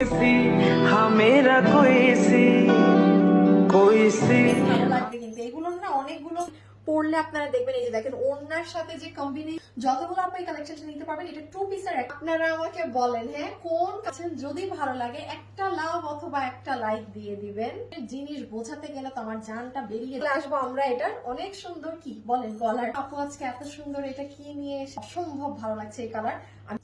सी हाँ मेरा कोई सी कोई सी ভালো লাগবে কিন্তু এগুলো না অনেকগুলো পড়লে আপনারা দেখবেন এই যে দেখেন, ওড়নার সাথে যে কম্বিনেশন যতগুলো আপনি কালেকশন নিতে পারবেন, এটা টু পিসের আপনারা আমাকে বলেন হ্যাঁ কোন কাছে যদি ভালো লাগে, একটা লাভ অথবা একটা লাইক দিয়ে দিবেন। জিনিস বোঝাতে গেলে তো আমার জানটা বেরিয়ে আসব আমরা এটার অনেক সুন্দর কি বলেন গলার। আপু আজকে এত সুন্দর এটা কি নিয়ে অসম্ভব ভালো লাগছে এই কালার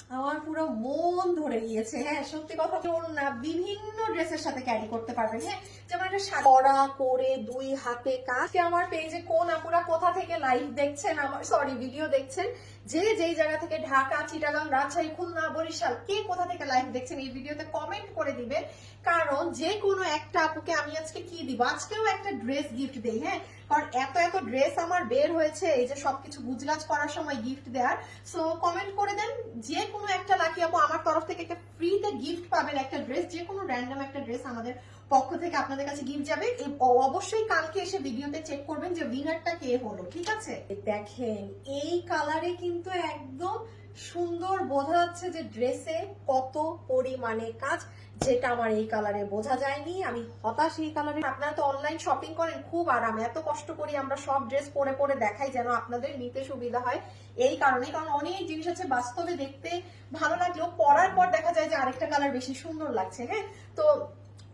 আমার পুরো মন ধরে গিয়েছে। হ্যাঁ সত্যি কথা বলুন না বিভিন্ন ড্রেসের সাথে ক্যারি করতে পারবেন। হ্যাঁ যেমন একটা সা- করে দুই হাতে কাজ। আমার পেজে কোন আপুরা কোথা থেকে লাইভ দেখছেন? আমার সরি ভিডিও দেখছেন? যে যেই জায়গা থেকে ঢাকা, চিটাগাং, রাজশাহী, খুলনা, বরিশাল কে কোথা থেকে লাইভ দেখছেন এই ভিডিওতে কমেন্ট করে দিবেন। কারণ যে কোনো একটা আপুকে আমি আজকে কি দিব? আজকেও একটা ড্রেস গিফট দেই হ্যাঁ? কারণ এত এত ড্রেস আমার বের হয়েছে, এই যে সবকিছু গুজরাজ করার সময় গিফট দেওয়ার। সো কমেন্ট করে দেন, যে কোনো একটা লাকি আপু আমার তরফ থেকে একটা ফ্রিতে গিফট পাবেন একটা ড্রেস যে কোনো র্যান্ডম একটা ড্রেস আমাদের পক্ষ থেকে আপনাদের কাছে গিফট যাবে। অবশ্যই কালকে এসে ভিডিওতে চেক করবেন যে উইনারটা কে হলো, ঠিক আছে? দেখেন, এই কালারে কিন্তু একদম সুন্দর বোঝা যাচ্ছে যে ড্রেসে কত পরিমাণে কাজ, যেটা আমার এই কালারে বোঝা যায়নি। আমি হতাশ এই কালারে আপনারা তো অনলাইন শপিং করেন, খুব আরামে। এত কষ্ট করি আমরা সব ড্রেস পরে পরে দেখাই যেন আপনাদের নিতে সুবিধা হয় এই কারণে কারণ অনেক জিনিস আছে বাস্তবে দেখতে ভালো লাগলেও পরার পর দেখা যায় যে আরেকটা কালার বেশি সুন্দর লাগছে হ্যাঁ? তো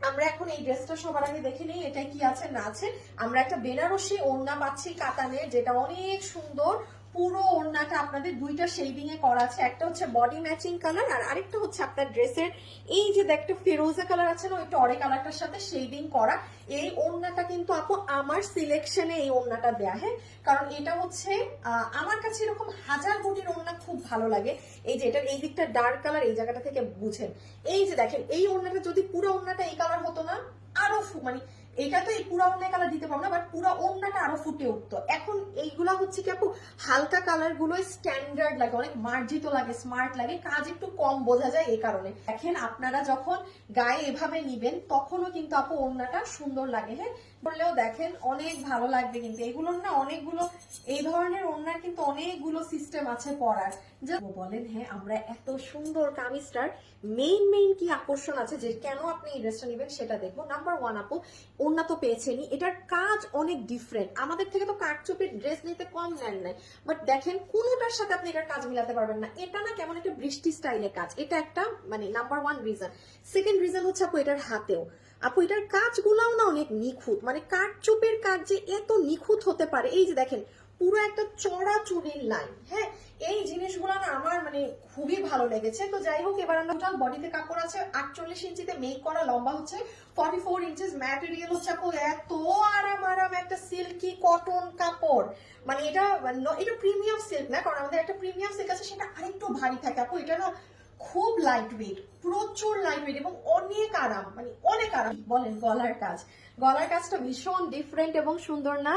আমরা এখন এই ড্রেসটা সবার আগে দেখে নিই এটা কি আছে না আছে। আমরা একটা বেনারসি ওড়না পাচ্ছি কাতানের, যেটা অনেক সুন্দর পুরো ওড়নাটা আপনাদের দুইটা শেডিং এ করা আছে। একটা হচ্ছে বডি ম্যাচিং কালার আর আরেকটা হচ্ছে আপনার ড্রেসের এই যে একটা ফিরোজা কালার আছে না ওই অরে কালারটার সাথে শেডিং করা। এই ওড়নাটা কিন্তু আপু আমার সিলেকশনে এই ওড়নাটা দেয়া হ্যাঁ? কারণ এটা হচ্ছে আমার কাছে এরকম হাজার কোটির ওড়না খুব ভালো লাগে। এই যে এটার এই দিকটা ডার্ক কালার এই জায়গাটা থেকে বুঝেন। এই যে দেখেন, এই ওড়নাটা যদি পুরো ওড়নাটা এই কালার হতো না, আরও মানে এটা তো এই পুরা অন্য কালার দিতে পারব না বাট পুরা অন্যটা আরও ফুটে উঠতো। এখন এইগুলা হচ্ছে কি আপু, হালকা কালারগুলো স্ট্যান্ডার্ড লাগে, অনেক মার্জিত লাগে স্মার্ট লাগে, কাজ একটু কম বোঝা যায় এই কারণে। দেখেন আপনারা যখন গায়ে এভাবে নিবেন, তখনও কিন্তু আপু অন্যটা সুন্দর লাগে হ্যাঁ? বললেও দেখেন অনেক ভালো লাগবে কিন্তু। এগুলোর না অনেকগুলো, এই ধরনের ওড়নার কিন্তু অনেকগুলো সিস্টেম আছে পরার। যে বলেন হ্যাঁ আমরা এত সুন্দর কামিজটার মেইন মেইন কি আকর্ষণ আছে যে কেন আপনি এই ড্রেসটা নেবেন সেটা দেখব। নাম্বার ওয়ান আপু, ওড়না তো পেয়েছেনই। এটার কাজ অনেক ডিফারেন্ট আমাদের থেকে তো কাঠচুপির ড্রেস নিতে কম নেন নাই। বাট দেখেন, কোনোটার সাথে আপনি এটার কাজ মিলাতে পারবেন না। এটা না কেমন একটা বৃষ্টি স্টাইলের কাজ। এটা একটা মানে number one reason second reason হচ্ছে আপু, এটার হাতেও। আপু, এটার কাজগুলাও না অনেক নিখুঁত। মানে কাঠচুপের কাজ যে এত নিখুঁত হতে পারে, এই যে দেখেন, পুরো একটা চড়া চুরির লাইন হ্যাঁ? এই জিনিসগুলো না আমার মানে খুবই ভালো লেগেছে। তো যাই হোক, এবার আমরা টোটাল বডিতে কাপড় আছে, আটচল্লিশ ইঞ্চিতে মেক করা, লম্বা হচ্ছে ফর্টি ফোর ইঞ্চেস ম্যাটেরিয়াল হচ্ছে আপু, এত আরাম আরাম একটা সিল্কি কটন কাপড়। মানে এটা ন- এটা প্রিমিয়াম সিল্ক না, কারণ আমাদের একটা প্রিমিয়াম সিল্ক আছে, সেটা আরেকটু ভারী থাকে। আপু, এটা না খুব লাইট ওয়েট প্রচুর লাইট ওয়েট এবং অনেক আরাম মানে অনেক আরাম বলেন গলার কাজ। গলার কাজটা ভীষণ ডিফারেন্ট এবং সুন্দর না?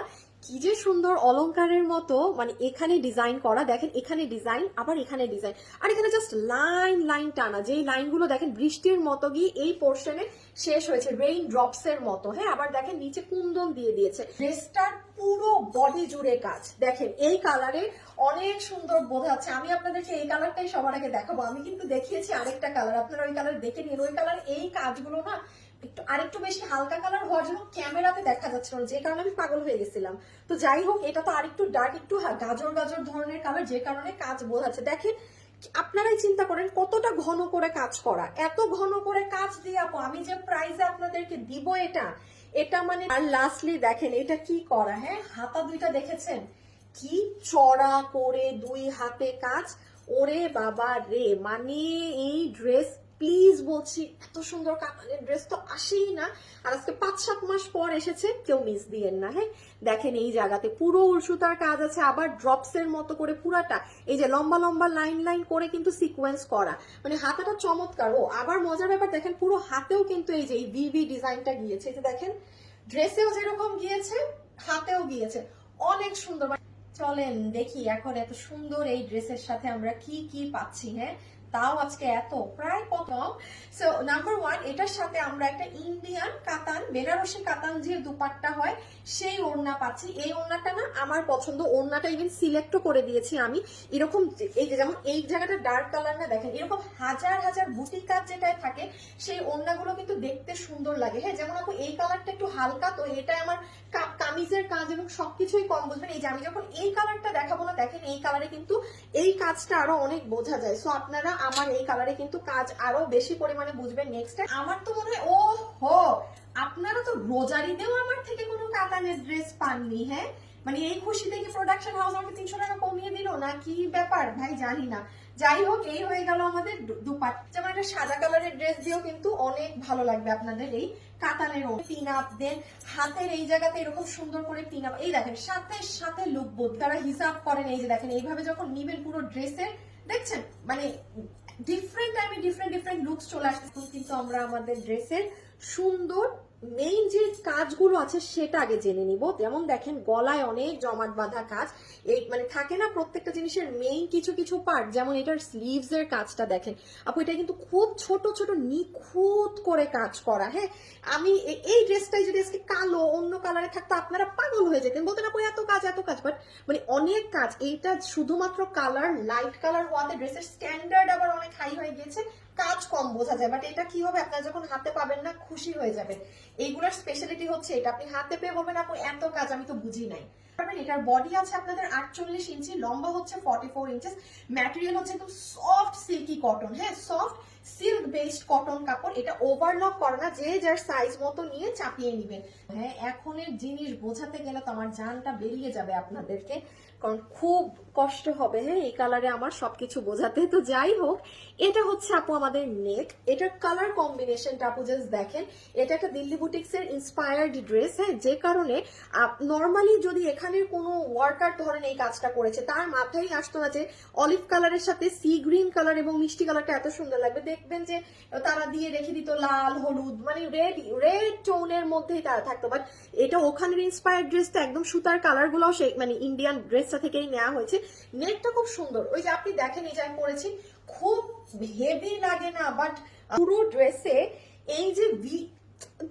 কি যে সুন্দর অলংকারের মতো মানে এখানে ডিজাইন করা, দেখেন এখানে ডিজাইন আবার এখানে ডিজাইন আর এখানে জাস্ট লাইন লাইন টানা, যেই লাইনগুলো দেখেন বৃষ্টির মতো গিয়ে এই পোর্শনে শেষ হয়েছে রেইন ড্রপস এর মতো হ্যাঁ? আবার দেখেন নিচে কুন্দন দিয়ে দিয়েছে। ড্রেসটার পুরো বডি জুড়ে কাজ। দেখেন এই কালারে অনেক সুন্দর বোঝা যাচ্ছে আমি আপনাদেরকে এই কালারটাই সবার আগে দেখাবো। আমি কিন্তু দেখিয়েছি আরেকটা কালার আপনারা ওই কালার দেখে নিন। ওই কালার এই কাজগুলো না একটু আরেকটু বেশি হালকা কালার হওয়ার জন্য ক্যামেরাতে দেখা যাচ্ছিল যে কারণে আমি পাগল হয়ে গেছিলাম। তো যাই হোক, এটা তো আরেকটু ডার্ক একটু গাজর গাজর ধরনের কালার যে কারণে কাজ বোঝাচ্ছে। দেখেন, আপনারাই চিন্তা করেন কতটা ঘন করে কাজ করা। এত ঘন করে কাজ দিয়ে আপু, আমি যে প্রাইজে আপনাদেরকে দিব এটা এটা মানে আর লাস্টলি দেখেন, এটা কি করা? হ্যাঁ হাতা দুইটা দেখেছেন? কি চড়া করে দুই হাতে কাজ? ওরে বাবা রে মানে এই ড্রেস প্লিজ বলছি, এত সুন্দর কাতানের ড্রেস তো আসেই না। আর আজকে পাঁচ সাত মাস পর এসেছে, কেউ মিস দিয়েন না হ্যাঁ? দেখেন এই জায়গাতে পুরো উলসুতার কাজ আছে, আবার ড্রপস এর মতো করে পুরাটা, এই যে লম্বা লম্বা লাইন লাইন করে কিন্তু সিকোয়েন্স করা। মানে হাতাটা চমৎকার, ও আবার মজার ব্যাপার, দেখেন পুরো হাতেও কিন্তু এই যে এই ভিভি ডিজাইনটা গিয়েছে, এই যে দেখেন ড্রেসেও যেরকম গিয়েছে, হাতেও গিয়েছে। অনেক সুন্দর চলেন দেখি এখন এত সুন্দর এই ড্রেসের সাথে আমরা কি কি পাচ্ছি হ্যাঁ? তাও আজকে এত, প্রায় কম সো নাম্বার ওয়ান এটার সাথে আমরা একটা ইন্ডিয়ান কাতান বেনারসি কাতান যে দুপাট্টা হয়, সেই ওড়না পাচ্ছি। এই ওড়নাটা না আমার পছন্দ। ওড়নাটা ইভেন সিলেক্টও করে দিয়েছি আমি। এরকম এই যেমন এই জায়গাটা ডার্ক কালার না, দেখেন, এরকম হাজার হাজার বুটি কাজ যেটায় থাকে, সেই ওড়নাগুলো কিন্তু দেখতে সুন্দর লাগে। হ্যাঁ যেমন আপু, এই কালারটা একটু হালকা, তো এটা আমার কা- কামিজের কাজ এবং সবকিছুই কম বুঝবেন। এই যে আমি যখন এই কালারটা দেখাবো না, দেখেন এই কালারে কিন্তু এই কাজটা আরও অনেক বোঝা যায়। সো আপনারা আমার এই কালারে কিন্তু কাজ আরও বেশি পরিমাণে বুঝবেন নেক্সট আমার তো মনে হয় ও হো আপনারা তো রোজারিতেও আমার থেকে কোনো কাতানের ড্রেস পাননি হ্যাঁ? মানে এই খুশিতে কি প্রোডাকশন হাউস আমাকে তিনশো টাকা কমিয়ে দিল? না, কি ব্যাপার? ভাই, জানি না। যাই হোক, এই হয়ে গেল আমাদের দুপাট যেমন একটা সাদা কালারের ড্রেস দিয়েও কিন্তু অনেক ভালো লাগবে আপনাদের এই কাতানের পিন আপ দেন হাতের এই জায়গাতে এরকম সুন্দর করে পিন আপ এই দেখেন, সাথে সাথে লুকবোধ তারা হিসাব করেন, এই যে দেখেন, এইভাবে যখন নিবেন পুরো ড্রেসের দেখছেন? মানে ডিফারেন্ট টাইমে ডিফারেন্ট ডিফারেন্ট লুকস চলে আসছে। কিন্তু আমরা আমাদের ড্রেসের সুন্দর মেইন যে কাজগুলো আছে সেটা আগে জেনে নিব। যেমন দেখেন, গলায় অনেক জমাট বাঁধা কাজ। এই মানে থাকে না, প্রত্যেকটা জিনিসের মেইন কিছু কিছু পার্ট যেমন এটার স্লিভস এর কাজটা দেখেন। আপু, এটা কিন্তু খুব ছোট ছোট, নিখুঁত করে কাজ করা হ্যাঁ? আমি এই ড্রেসটাই যদি আজকে কালো, অন্য কালারে থাকতো, আপনারা পাগল হয়ে যেতেন। বলতেন, আপু, এত কাজ এত কাজ। বাট মানে অনেক কাজ। এইটা শুধুমাত্র কালার লাইট কালার হওয়াতে ড্রেসের স্ট্যান্ডার্ড আবার অনেক হাই হয়ে গিয়েছে। কাজ কম বোঝা যায় বাট এটা কি হবে আপনারা যখন হাতে পাবেন না, খুশি হয়ে যাবেন। এইগুলোর স্পেশালিটি হচ্ছে এটা। আপনি হাতে পেয়ে বলবেন, আপু, এত কাজ আমি তো বুঝি নাই। এটার বডি আছে আপনাদের আটচল্লিশ ইঞ্চি, লম্বা হচ্ছে ফর্টি ফোর ইঞ্চেস ম্যাটেরিয়াল হচ্ছে একদম সফট সিল্কি কটন হ্যাঁ সফট সিল্ক বেসড কটন কাপড়, এটা ওভারলক করে না, যে যার সাইজ মতো নিয়ে চাপিয়ে নেবেন। হ্যাঁ এখনের জিনিস বোঝাতে গেলে তো আমার জানটা বেরিয়ে যাবে আপনাদেরকে, কারণ খুব কষ্ট হবে। হ্যাঁ এই কালারে আমার সবকিছু বোঝাতে। তো যাই হোক এটা হচ্ছে আপু আমাদের নেক এটার কালার কম্বিনেশনটা আপু জাস্ট দেখেন। এটা একটা দিল্লি বুটিক্স এর ইন্সপায়ার্ড ড্রেস হ্যাঁ যে কারণে নর্মালি যদি এখানের কোনো ওয়ার্কার ধরেন এই কাজটা করেছে, তার মাথায় আসতো না যে অলিভ কালারের সাথে সি গ্রিন কালার এবং মিষ্টি কালারটা এত সুন্দর লাগবে। দেখবেন যে তারা দিয়ে রেখে দিত লাল, হলুদ মানে রেড রেড টোনের মধ্যেই তারা থাকতো। বাট এটা ওখানের ইন্সপায়ার্ড ড্রেসটা একদম সুতার কালারগুলো সেই মানে ইন্ডিয়ান ড্রেসটা থেকেই নেওয়া হয়েছে। নেকটা খুব সুন্দর। ওই যে আপনি দেখেন, এই যে আমি পরেছি খুব হেভি লাগে না বাট পুরো ড্রেসে এই যে ভি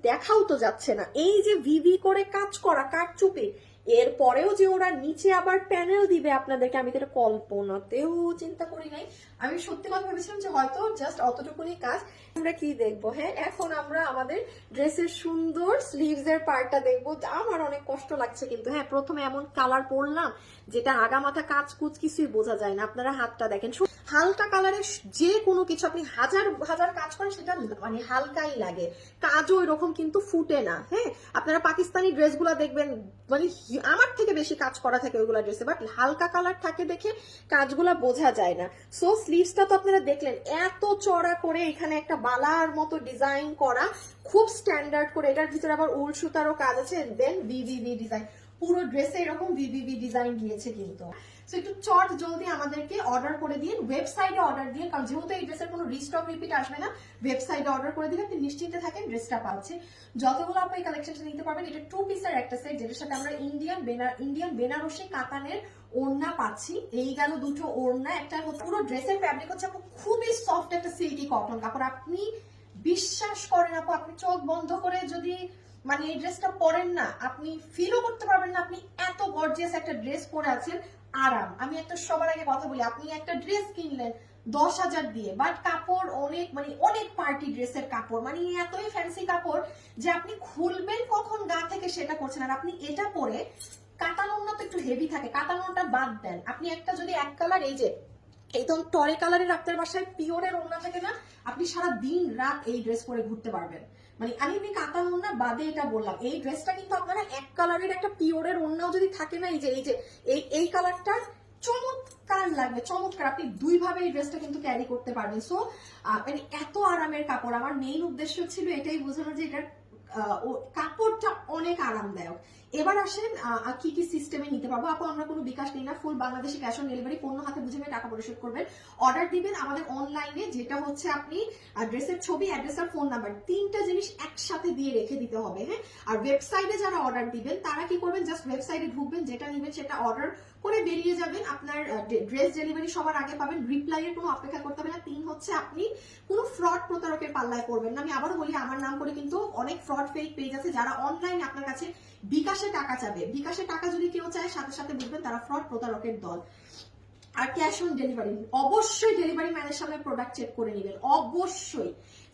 দেখাও তো যাচ্ছে না। এই যে ভিভি করে কাজ করা কাঠচুপি এরপরেও যে ওরা নিচে আবার প্যানেল দিবে আপনাদেরকে, আমি তো এটা কল্পনাতেও চিন্তা করি নাই। আমি সত্যি কথা ভেবেছিলাম যে হয়তো জাস্ট অতটুকুনি কাজ। আমরা কি দেখব? হ্যাঁ এখন আমরা আমাদের ড্রেসের সুন্দর স্লিভস এর পার্টটা দেখব। আমার অনেক কষ্ট লাগছে কিন্তু। হ্যাঁ প্রথমে এমন কালার পরলাম যেটা আগা মাথা কাজ কুচ কিছুই বোঝা যায় না। আপনারা হাতটা দেখেন। হালকা কালারের যে কোনো কিছু আপনি হাজার হাজার কাজ করেন, সেটা মানে হালকাই লাগে। কাজও এরকম কিন্তু ফুটে না হ্যাঁ? আপনারা পাকিস্তানি ড্রেসগুলো দেখবেন মানে আমার থেকে বেশি কাজ করা থাকে ওইগুলো ড্রেসে বাট হালকা কালার থাকে দেখে কাজগুলা বোঝা যায় না। সো স্লিভসটা তো আপনারা দেখলেন, এত চড়া করে এখানে একটা বালার মতো ডিজাইন করা, খুব স্ট্যান্ডার্ড করে। এটার ভিতরে আবার উল সুতারও কাজ আছে দেন ভিভিভি ডিজাইন পুরো ড্রেসে এরকম ভিভিভি ডিজাইন দিয়েছে কিন্তু। সো একটু চট জলদি আমাদেরকে অর্ডার করে দিন ওয়েবসাইটে অর্ডার দিয়ে, কারণ যেহেতু এই ড্রেসের কোনো রিস্টক রিপিট আসবে না ওয়েবসাইটে অর্ডার করে দিলে আপনি নিশ্চিন্তে থাকেন ড্রেসটা পাচ্ছে যতগুলো আপনি কালেকশনটা নিতে পারবেন, এটা টু পিসের একটা সেট যেটার সাথে আমরা ইন্ডিয়ান বেনার ইন্ডিয়ান বেনারসি কাতানের ওড়না পাচ্ছি। এই গেল দুটো ওড়না, একটা পুরো ড্রেসের ফ্যাব্রিক হচ্ছে খুবই সফট একটা সিল্কি কটন কাপড়। আপনি বিশ্বাস করেন আপু, আপনি চোখ বন্ধ করে যদি মানে এই ড্রেসটা পরেন না, আপনি ফিলও করতে পারবেন না, আপনি এত গর্জিয়াস একটা ড্রেস পরে আছেন, আরাম। আমি একটা সবার আগে কথা বলি, আপনি একটা ড্রেস কিনলেন দশ হাজার দিয়ে বাট কাপড় অনেক মানে অনেক পার্টি ড্রেসের কাপড় মানে এতই ফ্যান্সি কাপড় যে আপনি খুলবেন কখন, গা থেকে সেটা করছেন। আর আপনি এটা পরে কাতানোটা তো একটু হেভি থাকে, কাতানোটা বাদ দেন। আপনি একটা যদি এক কালার এই যে একদম টরে কালারের আপনার বাসায় পিওরের ওড়না থাকে না, আপনি সারা দিন রাত এই ড্রেস পরে ঘুরতে পারবেন। মানে আমি এমনি কাতান ওড়না বাদে এটা বললাম। এই ড্রেসটা কিন্তু আপনারা এক কালারের একটা পিওরের ওড়নাও যদি থাকে না, এই যে এই যে, এই এই কালারটা চমৎকার লাগবে, চমৎকার। আপনি দুইভাবে এই ড্রেসটা কিন্তু ক্যারি করতে পারবেন। সো মানে এত আরামের কাপড়। আমার মেইন উদ্দেশ্য ছিল এটাই বোঝানো যে এটার কাপড়টা অনেক আরামদায়ক। এবার আসেন কি কি সিস্টেমে নিতে পারব? আপু, আমরা কোনো বিকাশ নেই না। ফুল বাংলাদেশে ক্যাশ অন ডেলিভারি পণ্য হাতে বুঝে নিয়ে টাকা পরিশোধ করবেন। অর্ডার দিবেন আমাদের অনলাইনে যেটা হচ্ছে আপনি অ্যাড্রেসের ছবি অ্যাড্রেস আর ফোন নাম্বার তিনটা জিনিস একসাথে দিয়ে রেখে দিতে হবে হ্যাঁ? আর ওয়েবসাইটে যারা অর্ডার দিবেন, তারা কি করবেন? জাস্ট ওয়েবসাইটে ঢুকবেন, যেটা নেবেন সেটা অর্ডার করে বেরিয়ে যাবেন। আপনার ড্রেস ডেলিভারি সবার আগে পাবেন। রিপ্লাই এর কোনো অপেক্ষা করতে হবে না। তিন হচ্ছে আপনি কোনো ফ্রড প্রতারকের পাল্লায় পড়বেন না। আমি আবারও বলি, আমার নাম করে কিন্তু অনেক ফ্রড ফেক পেজ আছে। যারা অনলাইনে আপনার কাছে বিকাশে টাকা চাবে। বিকাশে টাকা যদি কেউ চায়, সাথে সাথে বুঝবেন তারা ফ্রড প্রতারকের দল। আর ক্যাশ অন ডেলিভারি অবশ্যই ডেলিভারি ম্যানের সামনে প্রোডাক্ট চেক করে নেবেন। অবশ্যই।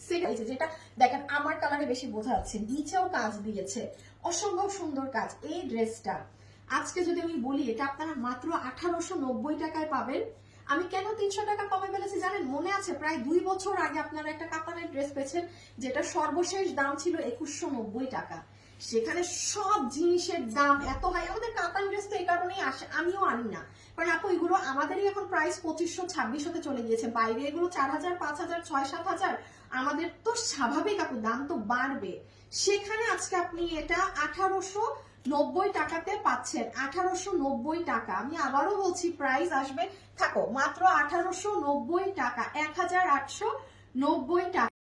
সেটা যেটা, দেখেন, আমার কালারে বেশি বোঝা যাচ্ছে। নিচেও কাজ দিয়েছে। অসম্ভব সুন্দর কাজ। এই ড্রেসটা। আজকে যদি আমি বলি, এটা আপনারা মাত্র আঠারোশো নব্বই টাকায় পাবেন। আমি কেন তিনশো টাকা কমে ফেলেছি জানেন? মনে আছে, প্রায় দুই বছর আগে আপনারা একটা কাতানের ড্রেস পেয়েছেন, যেটা সর্বশেষ দাম ছিল একুশশো নব্বই টাকা। সেখানে সব জিনিসের দাম এত হাই আমাদের কাতান ড্রেস তো এই কারণেই আসে, আমিও আনি না। কারণ আপু, এগুলো আমাদেরই এখন প্রাইস পঁচিশশো ছাব্বিশ হতে চলে গিয়েছে। বাইরে এগুলো চার হাজার, পাঁচ হাজার, ছয় সাত হাজার, আমাদের তো স্বাভাবিক আপু, দাম তো বাড়বে। সেখানে আজকে আপনি এটা আঠারোশো নব্বই টাকাতে পাচ্ছেন, আঠারোশো নব্বই টাকা। আমি আবারও বলছি প্রাইস আসবে, থাকো, মাত্র আঠারোশো নব্বই টাকা, এক হাজার আটশো নব্বই টাকা।